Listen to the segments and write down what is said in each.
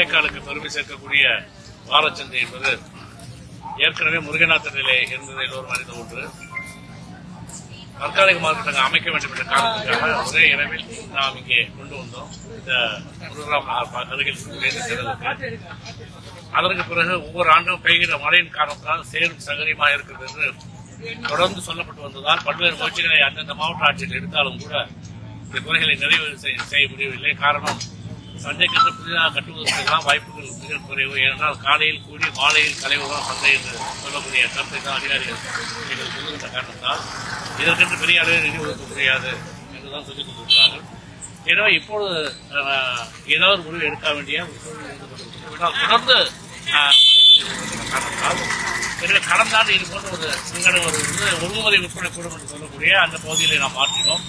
காரைக்காலுக்கு பெருமை சேர்க்கக்கூடிய வாரச்சந்தை என்பது ஏற்கனவே முருகநாத்தனிலே இருந்ததை எல்லோரும் அறிந்த ஒன்று. தற்காலிக மார்க்கெட்டை அமைக்க வேண்டும் என்ற காரணத்துக்காக ஒரே இரவில் நாம் இங்கே கொண்டு வந்தோம். இந்த முருகராம் நகர் அருகில் இருக்கக்கூடிய அதற்கு பிறகு ஒவ்வொரு ஆண்டும் பெய்கிற மழையின் காரணத்தால் சேரும் சகரியமாக இருக்கிறது என்று தொடர்ந்து சொல்லப்பட்டு வந்ததால் பல்வேறு முயற்சிகளை அந்தந்த மாவட்ட ஆட்சியில் எடுத்தாலும் கூட இந்த குறைகளை நிறைவு செய்ய முடியவில்லை. காரணம் சந்தைக்கென்று புதிதாக கட்டுவதற்கெல்லாம் வாய்ப்புகள் மிக குறைவு. ஏனென்றால் காலையில் கூடி மாலையில் கலைவுதான் சந்தை என்று சொல்லக்கூடிய கருத்தை தான் அதிகாரிகள் நீங்கள் சொல்லுகின்ற காரணத்தால் இதற்கென்று பெரிய அளவில் நிதி ஒதுக்க முடியாது என்றுதான் சொல்லிக் கொண்டிருக்கிறார்கள். எனவே இப்பொழுது ஏதாவது ஒரு முடிவு எடுக்க வேண்டிய தொடர்ந்து காரணத்தால் எனவே கடந்த ஆண்டு இது போன்ற ஒரு சங்கடம் ஒரு வந்து ஒழுங்குமுறை விற்பனை கூடும் என்று சொல்லக்கூடிய அந்த பகுதிகளை நாம் மாற்றினோம்.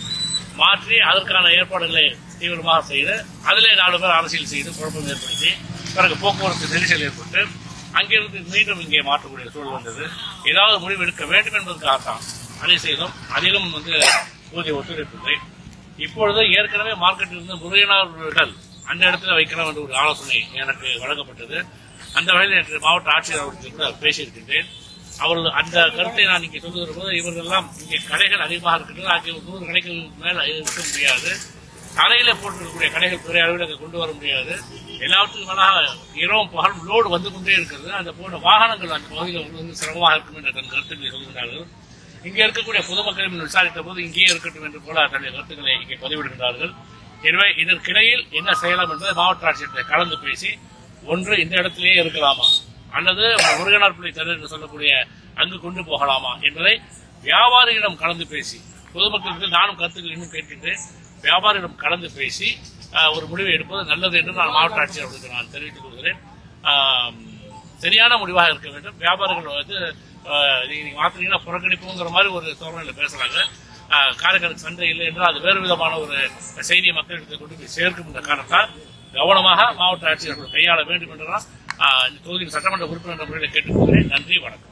மாற்றி அதற்கான ஏற்பாடுகளை தீவிரமாக செய்து அதிலே நாலு பேர் அரசியல் செய்து குழப்பம் ஏற்படுத்தி பிறகு போக்குவரத்து நெரிசல் ஏற்பட்டு அங்கிருந்து மீண்டும் இங்கே மாற்றக்கூடிய சூழல் வந்தது. ஏதாவது முடிவு எடுக்க வேண்டும் என்பதற்காகத்தான் அதை செய்தோம் அதிலும் வந்து போதிய ஒத்துழைப்பில்லை இப்பொழுது ஏற்கனவே மார்க்கெட்டில் இருந்து முருகனார்கள் அந்த இடத்துல வைக்கலாம் என்ற ஒரு ஆலோசனை எனக்கு வழங்கப்பட்டது. அந்த வகையில் நேற்று மாவட்ட ஆட்சியர் அவர்களுக்கு கூட பேசியிருக்கின்றேன். அவர்கள் அந்த கருத்தை நான் இங்கே சொல்லுகிற போது இவர்களெல்லாம் இங்கே கடைகள் அதிகமாக இருக்கின்றன ஆகிய நூறு கடைகள் மேலே இருக்க முடியாது. தலையில போட்டிருக்கக்கூடிய கடைகள் பெரிய அளவில் அங்கே கொண்டு வர முடியாது. எல்லாவற்றுக்கும் மேலாக இரவும் பகலும் லோடு வந்து கொண்டே இருக்கிறது. அந்த போன்ற வாகனங்கள் அந்த பகுதியில் வந்து சிரமமாக இருக்கும் என்ற தன் கருத்துக்களை சொல்கிறார்கள் இங்கே இருக்கக்கூடிய பொதுமக்களும் விசாரித்த போது இங்கேயே இருக்கட்டும் என்று போல தன்னுடைய கருத்துக்களை இங்கே பதிவிடுகிறார்கள் எனவே இதற்கிடையில் என்ன செய்யலாம் என்பதை மாவட்ட ஆட்சியர்களை கலந்து பேசி ஒன்று இந்த இடத்திலேயே இருக்கலாமா? அல்லது முருகனார் பிள்ளை தரு என்று சொல்லக்கூடிய அங்கு கொண்டு போகலாமா? என்பதை வியாபாரிகளிடம் கலந்து பேசி பொதுமக்களுக்கு நானும் கருத்துக்களையும் இன்னும் கேட்கின்றேன் வியாபாரிகளிடம் கலந்து பேசி ஒரு முடிவை எடுப்பது நல்லது என்று நான் மாவட்ட ஆட்சியர் அவர்களுக்கு நான் தெரிவித்துக் கொள்கிறேன். சரியான முடிவாக இருக்க வேண்டும். வியாபாரிகள் வந்து நீங்கள் நீங்க மாத்திரீங்கன்னா புறக்கணிப்புங்கிற மாதிரி ஒரு தோரணையில் பேசுகிறாங்க காரைக்காலுக்கு சண்டை இல்லை என்றால் அது வேறு விதமான ஒரு செய்தியை மக்களிடத்தை கொண்டு போய் சேர்க்கும் இந்த காரணத்தால் கவனமாக மாவட்ட ஆட்சியர்கள் கையாள வேண்டும் என்றுதான் இந்த தொகுதியின் சட்டமன்ற உறுப்பினர் முறையில் கேட்டுக்கொள்கிறேன். நன்றி வணக்கம்.